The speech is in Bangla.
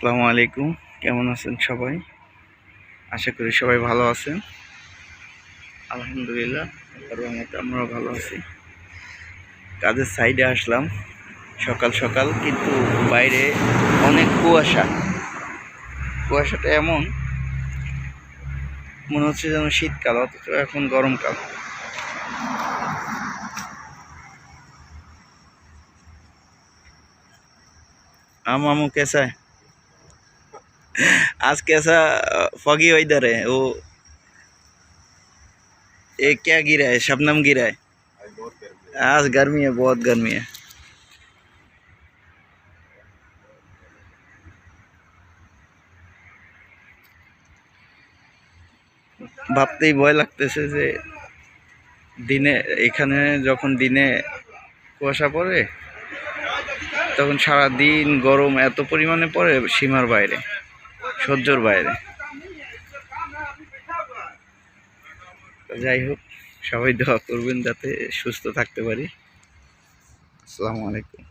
আসসালামু আলাইকুম। কেমন আছেন সবাই? আশা করি সবাই ভালো আছেন। আলহামদুলিল্লাহ আমরাও ভালো আছি। কাজের সাইডে আসলাম। সকাল সকাল কিন্তু বাইরে অনেক কুয়াশা। কুয়াশাটা এমন, মনে হচ্ছে যেন শীতকাল, অথচ এখন গরমকাল। আম কেসায় आज कैसा फॉगी वेदर है वो ये क्या गिरा है शबनम गिरा है आज गर्मी है बहुत गर्मी है ভাবতেই ভয় লাগতেছে যে দিনে এখানে যখন দিনে কুয়াশা পড়ে তখন সারা দিন গরম এত পরিমাণে পড়ে সীমার বাইরে সহ্যর বাইরে। যাই হোক সবাই দোয়া করবেন যাতে সুস্থ থাকতে পারি। আসসালামু আলাইকুম।